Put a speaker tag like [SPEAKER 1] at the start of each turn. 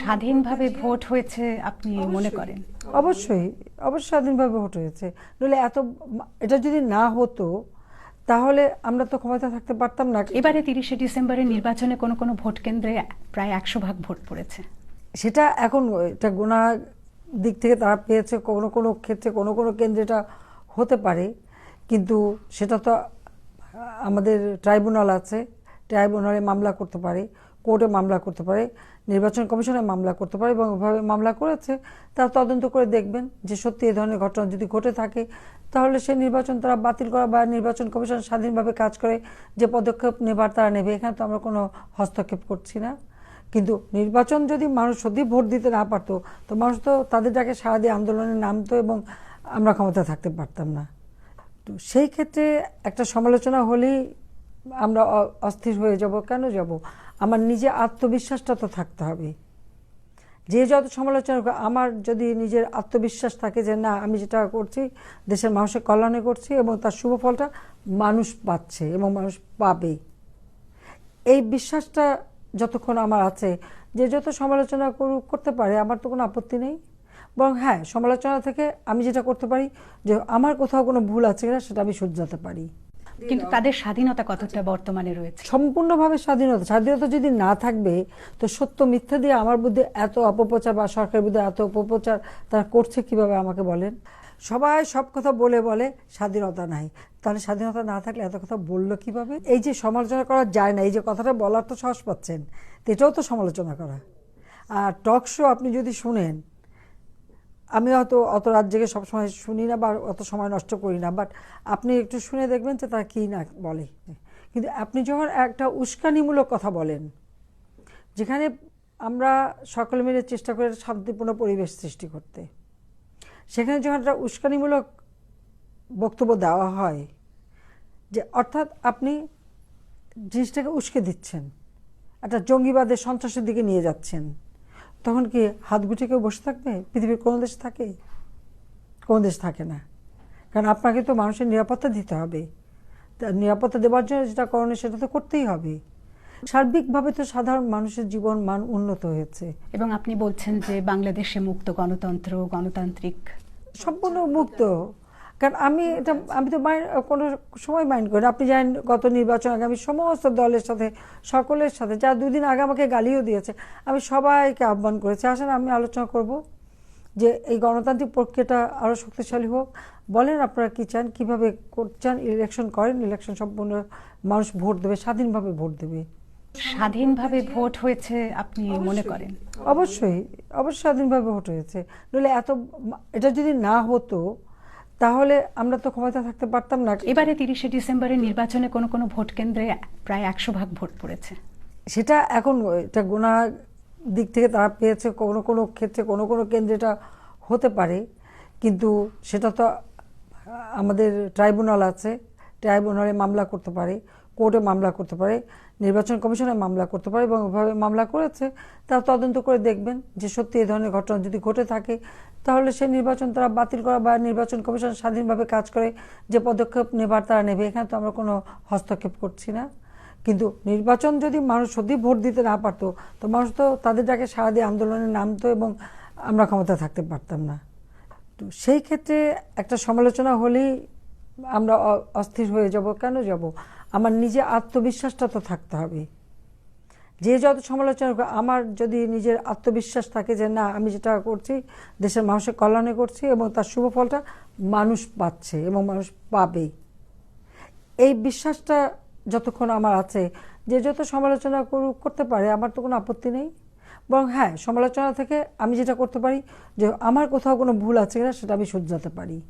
[SPEAKER 1] স্বাধীনভাবে ভোট হয়েছে আপনি মনে করেন?
[SPEAKER 2] অবশ্যই অবশ্যই স্বাধীনভাবে ভোট হয়েছে। নইলে এত এটা যদি না হতো তাহলে আমরা তো ক্ষমতা থাকতে পারতাম না।
[SPEAKER 1] এবারে তিরিশে ডিসেম্বরের নির্বাচনে কোনো কোনো ভোট কেন্দ্রে প্রায় একশো ভাগ ভোট পড়েছে।
[SPEAKER 2] সেটা এখন এটা গোনা দিক থেকে তারা পেয়েছে কোনো কোনো ক্ষেত্রে কোনো কোনো কেন্দ্রে এটা হতে পারে। কিন্তু সেটা তো আমাদের ট্রাইব্যুনাল আছে ট্রাইব্যুনালে মামলা করতে পারে। কোর্টে মামলা করতে পারে, নির্বাচন কমিশনে মামলা করতে পারে এবং ওভাবে মামলা করেছে, তারা তদন্ত করে দেখবেন যে সত্যি এই ধরনের ঘটনা যদি ঘটে থাকে, তাহলে সেই নির্বাচন তারা বাতিল করা বা নির্বাচন কমিশন স্বাধীনভাবে কাজ করে যে পদক্ষেপ নেবার তারা নেবে, এখানে তো আমরা কোনো হস্তক্ষেপ করছি না। কিন্তু নির্বাচন যদি মানুষ সত্যি ভোট দিতে না পারতো, তো মানুষ তো তাদের ডাকে সারা দিয়ে আন্দোলনে নামতো এবং আমরা ক্ষমতা থাকতে পারতাম না। তো সেই ক্ষেত্রে একটা সমালোচনা হলেই আমরা অস্থির হয়ে যাব, কেন যাব? আমার নিজে আত্মবিশ্বাসটা তো থাকতে হবে। যে যত সমালোচনা আমার যদি নিজের আত্মবিশ্বাস থাকে যে না, আমি যেটা করছি, দেশের মানুষের কল্যাণে করছি এবং তার শুভ ফলটা মানুষ পাচ্ছে এবং মানুষ পাবে। এই বিশ্বাসটা যতক্ষণ আমার আছে, যে যত সমালোচনা করুক, করতে পারে, আমার তো কোনো আপত্তি নেই। বরং হ্যাঁ সমালোচনা থেকে আমি যেটা করতে পারি, যে আমার কোথাও কোনো ভুল আছে কিনা, সেটা আমি শুধরাতে পারি।
[SPEAKER 1] কিন্তু তাদের স্বাধীনতা কতটা বর্তমানে রয়েছে?
[SPEAKER 2] সম্পূর্ণভাবে স্বাধীনতা। স্বাধীনতা যদি না থাকবে তো সত্য মিথ্যা দিয়ে আমার বুদ্ধি এত অপপ্রচার বা সরকারের বিরুদ্ধে এত অপপ্রচার তারা করছে কীভাবে আমাকে বলেন? সবাই সব কথা বলে বলে স্বাধীনতা নাই। তাহলে স্বাধীনতা না থাকলে এত কথা বলল কীভাবে? এই যে সমালোচনা করা যায় না এই যে কথাটা বলার তো সাহস পাচ্ছেন এটাও তো সমালোচনা করা। আর টক শো আপনি যদি শুনেন আমি হয়তো অত রাত জেগে সবসময় শুনি না বা অত সময় নষ্ট করি না বাট আপনি একটু শুনে দেখবেন যে তারা কী না বলে। কিন্তু আপনি যখন একটা উস্কানিমূলক কথা বলেন, যেখানে আমরা সকলে মিলে চেষ্টা করে শান্তিপূর্ণ পরিবেশ সৃষ্টি করতে, সেখানে যখন একটা উস্কানিমূলক বক্তব্য দেওয়া হয়, যে অর্থাৎ আপনি জিনিসটাকে উস্কে দিচ্ছেন, একটা জঙ্গিবাদের সন্ত্রাসের দিকে নিয়ে যাচ্ছেন তখন কি হাত গুটে কেউ বসে থাকবে? পৃথিবীর কোনো দেশ থাকে? কোনো দেশ থাকে না। কারণ আপনাকে তো মানুষের নিরাপত্তা দিতে হবে। নিরাপত্তা দেওয়ার জন্য যেটা করণীয় সেটা তো করতেই হবে। সার্বিকভাবে তো সাধারণ মানুষের জীবন মান উন্নত হয়েছে।
[SPEAKER 1] এবং আপনি বলছেন যে বাংলাদেশে মুক্ত গণতন্ত্র গণতান্ত্রিক
[SPEAKER 2] সম্পূর্ণ মুক্ত। কারণ আমি এটা আমি তো মাইন্ড কোনো সময় মাইন্ড করি না। আপনি জানেন গত নির্বাচন আগে আমি সমস্ত দলের সাথে সকলের সাথে যা দুদিন আগে আমাকে গালিও দিয়েছে আমি সবাইকে আহ্বান করেছি। আসেন আমি আলোচনা করব যে এই গণতান্ত্রিক প্রক্রিয়াটা আরও শক্তিশালী হোক। বলেন আপনারা কী চান কীভাবে চান ইলেকশন করেন ইলেকশন সম্পূর্ণ মানুষ ভোট দেবে স্বাধীনভাবে ভোট দেবে?
[SPEAKER 1] স্বাধীনভাবে ভোট হয়েছে আপনি মনে করেন?
[SPEAKER 2] অবশ্যই অবশ্যই স্বাধীনভাবে ভোট হয়েছে। নইলে এত এটা যদি না হতো তাহলে আমরা তো ক্ষমতা থাকতে পারতাম না
[SPEAKER 1] এবারে তিরিশে ডিসেম্বরের নির্বাচনে কোনো কোনো ভোট কেন্দ্রে প্রায় একশো ভাগ ভোট পড়েছে।
[SPEAKER 2] সেটা এখন এটা গোনা দিক থেকে তারা পেয়েছে কোনো কোনো ক্ষেত্রে কোনো কোনো কেন্দ্রে এটা হতে পারে কিন্তু সেটা তো আমাদের ট্রাইব্যুনাল আছে। ট্রাইব্যুনালে মামলা করতে পারে, কোর্টে মামলা করতে পারে, নির্বাচন কমিশনে মামলা করতে পারে এবং ওভাবে মামলা করেছে, তারা তদন্ত করে দেখবেন যে সত্যি এই ধরনের ঘটনা যদি ঘটে থাকে, তাহলে সেই নির্বাচন তারা বাতিল করা বা নির্বাচন কমিশন স্বাধীনভাবে কাজ করে যে পদক্ষেপ নেবার তারা নেবে, এখানে তো আমরা কোনো হস্তক্ষেপ করছি না। কিন্তু নির্বাচন যদি মানুষ সত্যি ভোট দিতে না পারতো, তো মানুষ তো তাদের ডাকে সারা দিয়ে আন্দোলনে নামতো এবং আমরা ক্ষমতা থাকতে পারতাম না। তো সেই ক্ষেত্রে একটা সমালোচনা হলেই আমরা অস্থির হয়ে যাব, কেন যাব? আমার নিজে আত্মবিশ্বাসটা তো থাকতে হবে। যে যত সমালোচনা আমার যদি নিজের আত্মবিশ্বাস থাকে যে না, আমি যেটা করছি, দেশের মানুষের কল্যাণে করছি এবং তার শুভ ফলটা মানুষ পাচ্ছে এবং মানুষ পাবে। এই বিশ্বাসটা যতক্ষণ আমার আছে, যে যত সমালোচনা করুক, করতে পারে, আমার তো কোনো আপত্তি নেই। বরং হ্যাঁ সমালোচনা থেকে আমি যেটা করতে পারি, যে আমার কোথাও কোনো ভুল আছে কিনা, সেটা আমি শুধরাতে পারি।